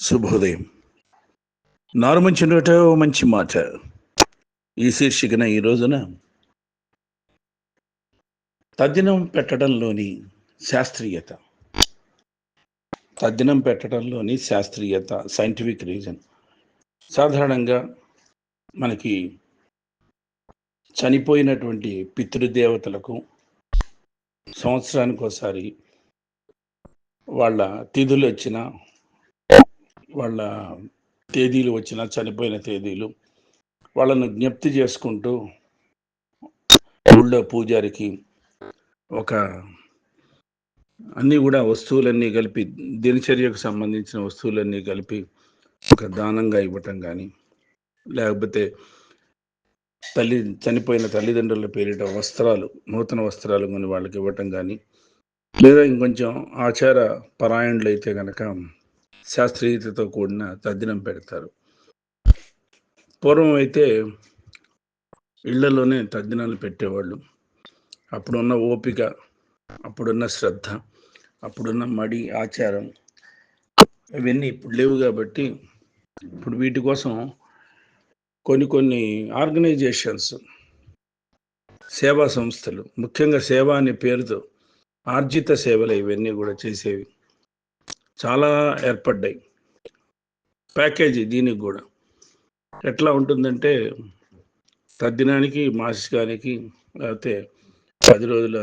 శుభోదయం. నారుమంచినట మంచి మాట. ఈ శీర్షికన ఈ రోజున తద్దినం పెట్టడంలోని శాస్త్రీయత. తద్దినం పెట్టడంలోని శాస్త్రీయత సైంటిఫిక్ రీజన్ సాధారణంగా మనకి చనిపోయినటువంటి పితృదేవతలకు సంవత్సరానికి ఒకసారి వాళ్ళ తిథులు వచ్చిన వాళ్ళ తేదీలు వచ్చిన చనిపోయిన తేదీలు వాళ్ళను జ్ఞప్తి చేసుకుంటూ ఊళ్ళో పూజారికి ఒక అన్నీ కూడా వస్తువులన్నీ కలిపి దినచర్యకు సంబంధించిన వస్తువులన్నీ కలిపి ఒక దానంగా ఇవ్వటం కానీ లేకపోతే తల్లి చనిపోయిన తల్లిదండ్రుల పేరిట వస్త్రాలు నూతన వస్త్రాలు కొని వాళ్ళకి ఇవ్వటం కానీ లేదా ఇంకొంచెం ఆచార పరాయణులు అయితే కనుక శాస్త్రీయతతో కూడిన తద్దినం పెడతారు. పూర్వం అయితే ఇళ్ళలోనే తద్దినాలు పెట్టేవాళ్ళు. అప్పుడున్న ఓపిక అప్పుడున్న శ్రద్ధ అప్పుడున్న మడి ఆచారం ఇవన్నీ ఇప్పుడు లేవు కాబట్టి ఇప్పుడు వీటి కోసం కొన్ని కొన్ని ఆర్గనైజేషన్స్ సేవా సంస్థలు ముఖ్యంగా సేవ అనే పేరుతో ఆర్జిత సేవలు ఇవన్నీ కూడా చేసేవి. చాలా ఏర్పడ్డాయి. ప్యాకేజీ దీనికి కూడా. ఎట్లా ఉంటుందంటే తద్దినానికి మాసికానికి లేకపోతే పది రోజుల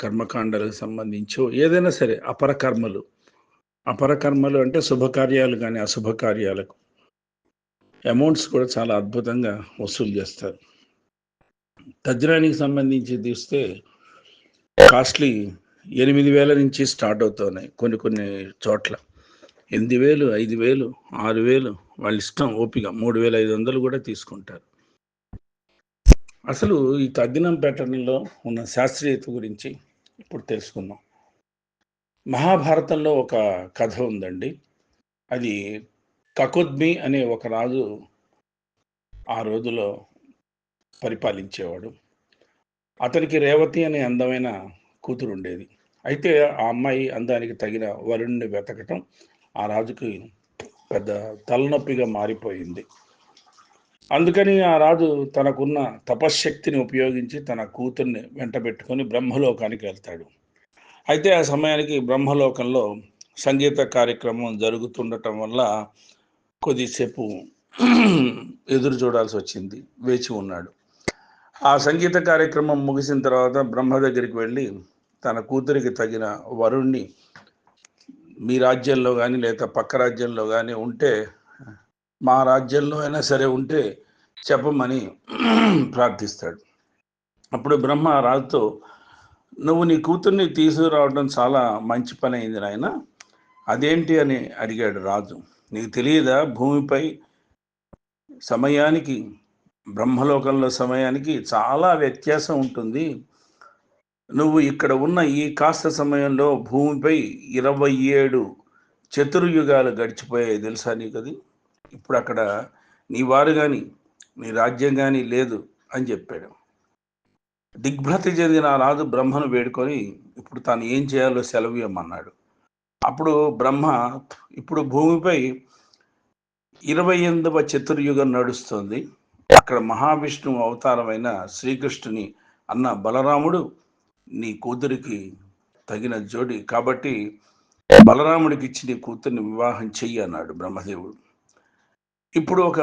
కర్మకాండాలకు సంబంధించో ఏదైనా సరే అపర కర్మలు. అపర కర్మలు అంటే శుభకార్యాలు కానీ అశుభకార్యాలకు. అమౌంట్స్ కూడా చాలా అద్భుతంగా వసూలు చేస్తారు. తజ్జనానికి సంబంధించి తీస్తే కాస్ట్లీ ఎనిమిది వేల నుంచి స్టార్ట్ అవుతున్నాయి కొన్ని కొన్ని చోట్ల. ఎనిమిది వేలు ఐదు వేలు ఆరు వేలు వాళ్ళ ఇష్టం ఓపిక. మూడు వేల ఐదు వందలు కూడా తీసుకుంటారు. అసలు ఈ తద్దినం ప్యాటర్న్లో ఉన్న శాస్త్రీయత గురించి ఇప్పుడు తెలుసుకుందాం. మహాభారతంలో ఒక కథ ఉందండి. అది కకుద్మి అనే ఒక రాజు ఆ రోజులో పరిపాలించేవాడు. అతనికి రేవతి అనే అందమైన కూతురు ఉండేది. అయితే ఆ అమ్మాయి అందానికి తగిన వరుణ్ణి వెతకటం ఆ రాజుకి పెద్ద తలనొప్పిగా మారిపోయింది. అందుకని ఆ రాజు తనకున్న తపశ్శక్తిని ఉపయోగించి తన కూతుర్ని వెంటబెట్టుకొని బ్రహ్మలోకానికి వెళ్తాడు. అయితే ఆ సమయానికి బ్రహ్మలోకంలో సంగీత కార్యక్రమం జరుగుతుండటం వల్ల కొద్దిసేపు ఎదురు చూడాల్సి వచ్చింది వేచి ఉన్నాడు. ఆ సంగీత కార్యక్రమం ముగిసిన తర్వాత బ్రహ్మ దగ్గరికి వెళ్ళి తన కూతురికి తగిన వరుణ్ణి మీ రాజ్యంలో కానీ లేదా పక్క రాజ్యంలో కానీ ఉంటే మా రాజ్యంలో అయినా సరే ఉంటే చెప్పమని ప్రార్థిస్తాడు. అప్పుడు బ్రహ్మ రాజుతో నువ్వు నీ కూతుర్ని తీసుకురావడం చాలా మంచి పని అయింది నాయన. అదేంటి? అని అడిగాడు రాజు. నీకు తెలియదా? భూమిపై సమయానికి బ్రహ్మలోకంలో సమయానికి చాలా వ్యత్యాసం ఉంటుంది. నువ్వు ఇక్కడ ఉన్న ఈ కాస్త సమయంలో భూమిపై ఇరవై ఏడు చతుర్యుగాలు గడిచిపోయాయి. తెలుసా నీకు అది? ఇప్పుడు అక్కడ నీ వారు కానీ నీ రాజ్యం కానీ లేదు అని చెప్పాడు. దిగ్భ్రతి చెందిన ఆ రాజు బ్రహ్మను వేడుకొని ఇప్పుడు తాను ఏం చేయాలో సెలవు ఇవ్వమన్నాడు. అప్పుడు బ్రహ్మ ఇప్పుడు భూమిపై ఇరవై ఎనిమిదవ చతుర్యుగం నడుస్తుంది. అక్కడ మహావిష్ణువు అవతారమైన శ్రీకృష్ణుని అన్న బలరాముడు నీ కూతురికి తగిన జోడి. కాబట్టి బలరాముడికి ఇచ్చి నీ కూతుర్ని వివాహం చెయ్యి అన్నాడు బ్రహ్మదేవుడు. ఇప్పుడు ఒక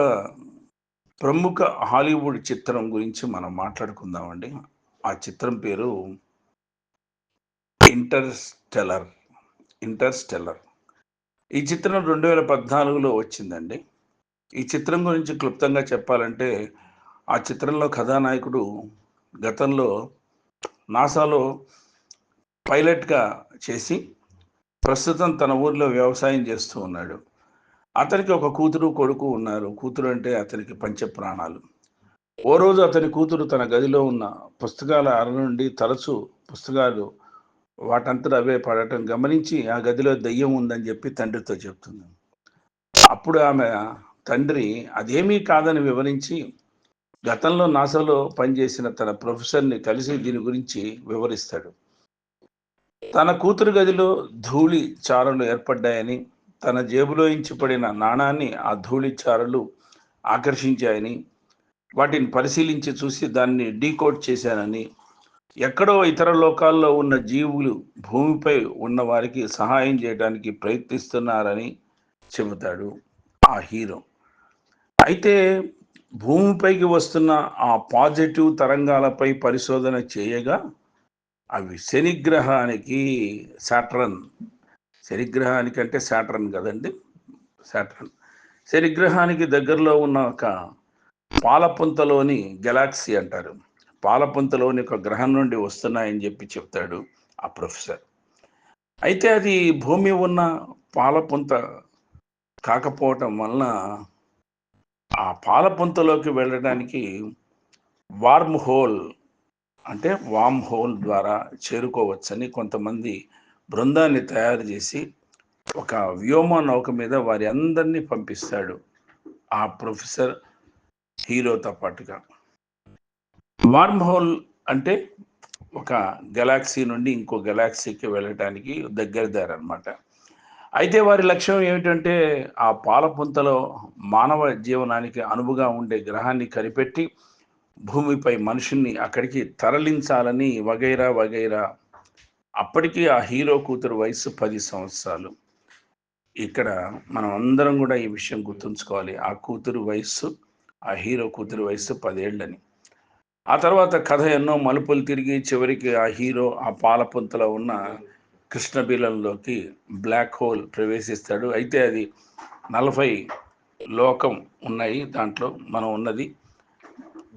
ప్రముఖ హాలీవుడ్ చిత్రం గురించి మనం మాట్లాడుకుందామండి. ఆ చిత్రం పేరు ఇంటర్స్టెలర్ ఇంటర్స్టెలర్. ఈ చిత్రం రెండు వేల పద్నాలుగులో వచ్చిందండి. ఈ చిత్రం గురించి క్లుప్తంగా చెప్పాలంటే ఆ చిత్రంలో కథానాయకుడు గతంలో నాసాలో పైలట్గా చేసి ప్రస్తుతం తన ఊర్లో వ్యవసాయం చేస్తూ ఉన్నాడు. అతనికి ఒక కూతురు కొడుకు ఉన్నారు. కూతురు అంటే అతనికి పంచ ప్రాణాలు. ఓ రోజు అతని కూతురు తన గదిలో ఉన్న పుస్తకాల అర నుండి తరచు పుస్తకాలు వాటంతట అవే పడటం గమనించి ఆ గదిలో దయ్యం ఉందని చెప్పి తండ్రితో చెప్తుంది. అప్పుడు ఆమె తండ్రి అదేమీ కాదని వివరించి గతంలో నాసాలో పనిచేసిన తన ప్రొఫెసర్ని కలిసి దీని గురించి వివరిస్తాడు. తన కూతురు గదిలో ధూళి చారలు ఏర్పడ్డాయని తన జేబులో ఇంచి పడిన నాణాన్ని ఆ ధూళి చారలు ఆకర్షించాయని వాటిని పరిశీలించి చూసి దాన్ని డీకోడ్ చేశానని ఎక్కడో ఇతర లోకాల్లో ఉన్న జీవులు భూమిపై ఉన్న వారికి సహాయం చేయడానికి ప్రయత్నిస్తున్నారని చెబుతాడు ఆ హీరో. అయితే భూమిపైకి వస్తున్న ఆ పాజిటివ్ తరంగాలపై పరిశోధన చేయగా అవి శనిగ్రహానికి సాట్రన్. శనిగ్రహానికి అంటే సాట్రన్ కదండి? సాట్రన్. శనిగ్రహానికి దగ్గరలో ఉన్న ఒక పాలపుంతలోని గెలాక్సీ అంటారు. పాలపుంతలోని ఒక గ్రహం నుండి వస్తున్నాయని చెప్పి చెప్తాడు ఆ ప్రొఫెసర్. అయితే అది భూమి ఉన్న పాలపుంత కాకపోవటం వలన ఆ పాలపుంతలోకి వెళ్ళడానికి వార్మ్ హోల్ అంటే వామ్ హోల్ ద్వారా చేరుకోవచ్చని కొంతమంది బృందాన్ని తయారు చేసి ఒక వ్యోమ నౌక మీద వారి అందరినీ పంపిస్తాడు ఆ ప్రొఫెసర్ హీరోతో పాటుగా. వార్మ్ హోల్ అంటే ఒక గెలాక్సీ నుండి ఇంకో గెలాక్సీకి వెళ్ళటానికి దగ్గర దారి అనమాట అయితే వారి లక్ష్యం ఏమిటంటే ఆ పాలపుంతలో మానవ జీవనానికి అనువుగా ఉండే గ్రహాన్ని కనిపెట్టి భూమిపై మనుషుల్ని అక్కడికి తరలించాలని వగైరా వగైరా. అప్పటికి ఆ హీరో కూతురు వయసు పది సంవత్సరాలు. ఇక్కడ మనం అందరం కూడా ఈ విషయం గుర్తుంచుకోవాలి. ఆ కూతురు వయస్సు ఆ హీరో కూతురు వయస్సు పదేళ్ళని. ఆ తర్వాత కథ ఎన్నో మలుపులు తిరిగి చివరికి ఆ హీరో ఆ పాలపుంతలో ఉన్న కృష్ణబిలంలోకి బ్లాక్ హోల్ ప్రవేశిస్తాడు. అయితే అది నలభై లోకం ఉన్నాయి. దాంట్లో మనం ఉన్నది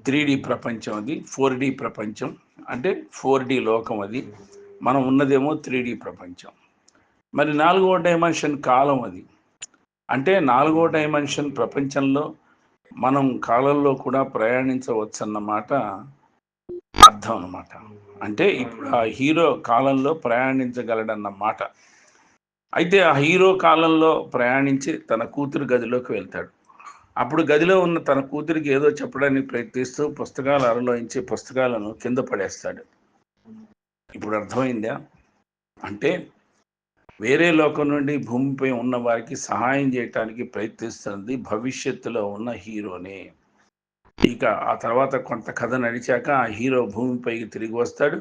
త్రీ డి ప్రపంచం అది ఫోర్ డి ప్రపంచం. అంటే ఫోర్ డి లోకం అది. మనం ఉన్నదేమో త్రీ డి ప్రపంచం. మరి నాలుగో డైమెన్షన్ కాలం అది. అంటే నాలుగో డైమెన్షన్ ప్రపంచంలో మనం కాలంలో కూడా ప్రయాణించవచ్చన్నమాట అర్థం అన్నమాట. అంటే ఇప్పుడు ఆ హీరో కాలంలో ప్రయాణించగలడన్న మాట. అయితే ఆ హీరో కాలంలో ప్రయాణించి తన కూతురు గదిలోకి వెళ్తాడు. అప్పుడు గదిలో ఉన్న తన కూతురికి ఏదో చెప్పడానికి ప్రయత్నిస్తూ పుస్తకాలు అరలోంచి పుస్తకాలను కింద పడేస్తాడు. ఇప్పుడు అర్థమైందా? అంటే వేరే లోకం నుండి భూమిపై ఉన్న వారికి సహాయం చేయటానికి ప్రయత్నిస్తున్నది భవిష్యత్తులో ఉన్న హీరోనే. ఇక ఆ తర్వాత కొంత కథ నడిచాక ఆ హీరో భూమిపైకి తిరిగి వస్తాడు.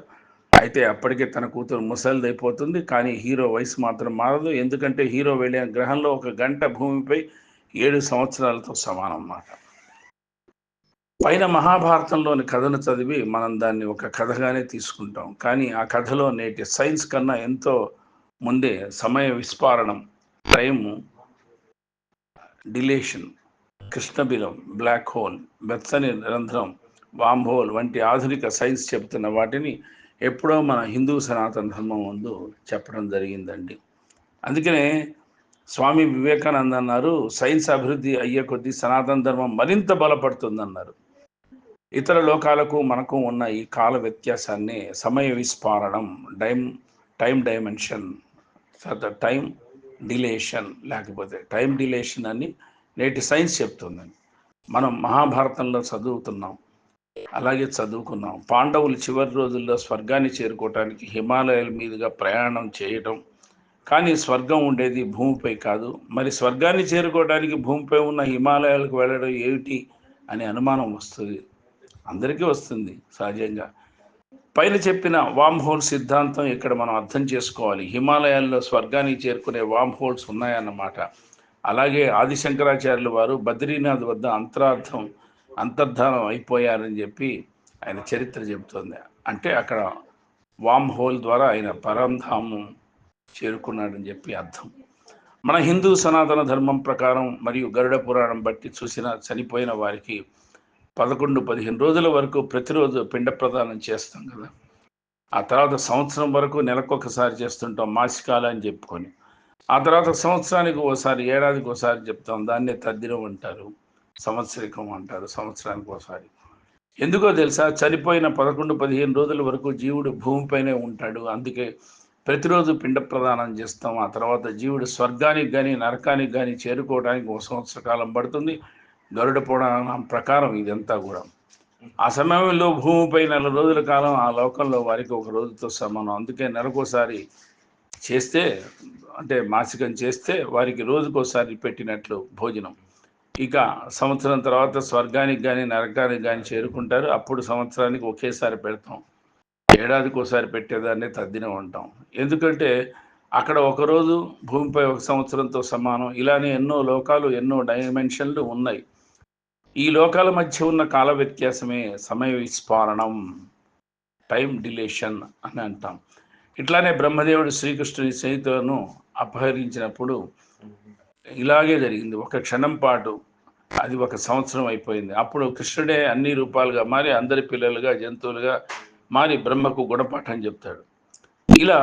అయితే అప్పటికే తన కూతురు ముసలిదైపోతుంది. కానీ హీరో వయసు మాత్రం మారదు. ఎందుకంటే హీరో వెళ్ళిన గ్రహంలో ఒక గంట భూమిపై ఏడు సంవత్సరాలతో సమానం అన్నమాట పైన మహాభారతంలోని కథను చదివి మనం దాన్ని ఒక కథగానే తీసుకుంటాం. కానీ ఆ కథలో నేటి సైన్స్ కన్నా ఎంతో ముందే సమయ విస్ఫారణం టైము డిలేషన్ కృష్ణబిలం బ్లాక్ హోల్ బెత్సని రంధ్రం వామ్ హోల్ వంటి ఆధునిక సైన్స్ చెబుతున్న వాటిని ఎప్పుడో మన హిందూ సనాతన ధర్మం ముందు చెప్పడం జరిగిందండి. అందుకనే స్వామి వివేకానంద అన్నారు సైన్స్ అభివృద్ధి అయ్యే కొద్దీ సనాతన ధర్మం మరింత బలపడుతుందన్నారు. ఇతర లోకాలకు మనకు ఉన్న ఈ కాల వ్యత్యాసాన్ని సమయ విస్ఫారణం డైమ్ టైం డైమెన్షన్ తర్వాత టైం డిలేషన్ లేకపోతే టైం డిలేషన్ అని నేటి సైన్స్ చెప్తుందని మనం మహాభారతంలో చదువుతున్నాం. అలాగే చదువుకున్నాం. పాండవులు చివరి రోజుల్లో స్వర్గాన్ని చేరుకోవటానికి హిమాలయాల మీదుగా ప్రయాణం చేయటం. కానీ స్వర్గం ఉండేది భూమిపై కాదు. మరి స్వర్గాన్ని చేరుకోవడానికి భూమిపై ఉన్న హిమాలయాలకు వెళ్ళడం ఏమిటి అనే అనుమానం వస్తుంది. అందరికీ వస్తుంది సహజంగా. పైన చెప్పిన వామ్ హోల్ సిద్ధాంతం ఇక్కడ మనం అర్థం చేసుకోవాలి? హిమాలయాల్లో స్వర్గానికి చేరుకునే వామ్ హోల్స్ ఉన్నాయన్నమాట. అలాగే ఆదిశంకరాచార్యులు వారు బద్రీనాథ్ వద్ద అంతరార్థం అంతర్ధానం అయిపోయారని చెప్పి ఆయన చరిత్ర చెబుతోంది. అంటే అక్కడ వామ్ హోల్ ద్వారా ఆయన పరంధామం చేరుకున్నాడని చెప్పి అర్థం. మన హిందూ సనాతన ధర్మం ప్రకారం మరియు గరుడ పురాణం బట్టి చూసిన చనిపోయిన వారికి పదకొండు పదిహేను రోజుల వరకు ప్రతిరోజు పిండ ప్రదానం చేస్తాం కదా. ఆ తర్వాత సంవత్సరం వరకు నెలకొకసారి చేస్తుంటాం మాసికాలు అని చెప్పుకొని. ఆ తర్వాత సంవత్సరానికి ఒకసారి ఏడాదికి ఒకసారి చెప్తాం దాన్నే తద్దినం అంటారు సంవత్సరికం అంటారు సంవత్సరానికి ఒకసారి ఎందుకో తెలుసా చనిపోయిన పదకొండు పదిహేను రోజుల వరకు జీవుడు భూమిపైనే ఉంటాడు. అందుకే ప్రతిరోజు పిండ ప్రదానం చేస్తాం. ఆ తర్వాత జీవుడు స్వర్గానికి కానీ నరకానికి కానీ చేరుకోవడానికి ఒక సంవత్సర కాలం పడుతుంది. గరుడ పురాణం ప్రకారం ఇదంతా కూడా. ఆ సమయంలో భూమిపై నెల రోజుల కాలం ఆ లోకంలో వారికి ఒక రోజుతో సమానం. అందుకే నెలకోసారి చేస్తే అంటే మాసికం చేస్తే వారికి రోజుకోసారి పెట్టినట్లు భోజనం. ఇక సంవత్సరం తర్వాత స్వర్గానికి కానీ నరకానికి కానీ చేరుకుంటారు. అప్పుడు సంవత్సరానికి ఒకేసారి పెడతాం. ఏడాదికి ఒకసారి పెట్టేదాన్ని తద్దినం ఉంటాం ఎందుకంటే అక్కడ ఒకరోజు భూమిపై ఒక సంవత్సరంతో సమానం. ఇలానే ఎన్నో లోకాలు ఎన్నో డైమెన్షన్లు ఉన్నాయి. ఈ లోకాల మధ్య ఉన్న కాల వ్యత్యాసమే సమయ విస్ఫారణం టైం డిలేషన్ అని అంటాం. ఇట్లానే బ్రహ్మదేవుడు శ్రీకృష్ణుని సీతను అపహరించినప్పుడు ఇలాగే జరిగింది. ఒక క్షణం పాటు అది ఒక సంవత్సరం అయిపోయింది. అప్పుడు కృష్ణుడే అన్ని రూపాలుగా మారి అందరి పిల్లలుగా జంతువులుగా మారి బ్రహ్మకు గుణపాఠం చెప్తాడు. ఇలా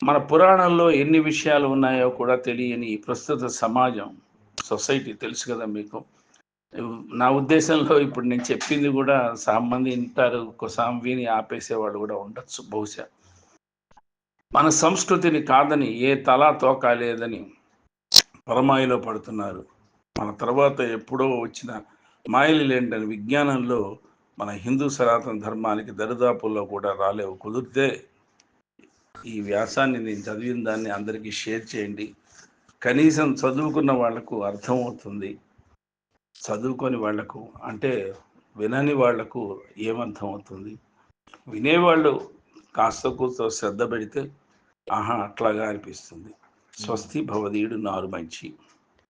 మన పురాణంలో ఎన్ని విషయాలు ఉన్నాయో కూడా తెలియని ప్రస్తుత సమాజం సొసైటీ తెలుసు కదా మీకు. నా ఉద్దేశంలో ఇప్పుడు నేను చెప్పింది కూడా సగం మంది వింటారు సగం విని ఆపేసేవాడు కూడా ఉండొచ్చు బహుశా. మన సంస్కృతిని కాదని ఏ తలా తోక లేదని పరమాయిలో పడుతున్నారు. మన తర్వాత ఎప్పుడో వచ్చిన మాయలు లేంటని విజ్ఞానంలో మన హిందూ సనాతన ధర్మానికి దరిదాపుల్లో కూడా రాలేవు. కుదిరితే ఈ వ్యాసాన్ని నేను చదివిన దాన్ని అందరికీ షేర్ చేయండి. కనీసం చదువుకున్న వాళ్ళకు అర్థమవుతుంది. చదువుకొని వాళ్ళకు అంటే వినని వాళ్ళకు ఏమర్థం అవుతుంది వినేవాళ్ళు కాస్త కూస్త శ్రద్ధ పెడితే ఆహా అట్లాగా అనిపిస్తుంది. స్వస్తి భవదీయుడు నారు మంచి.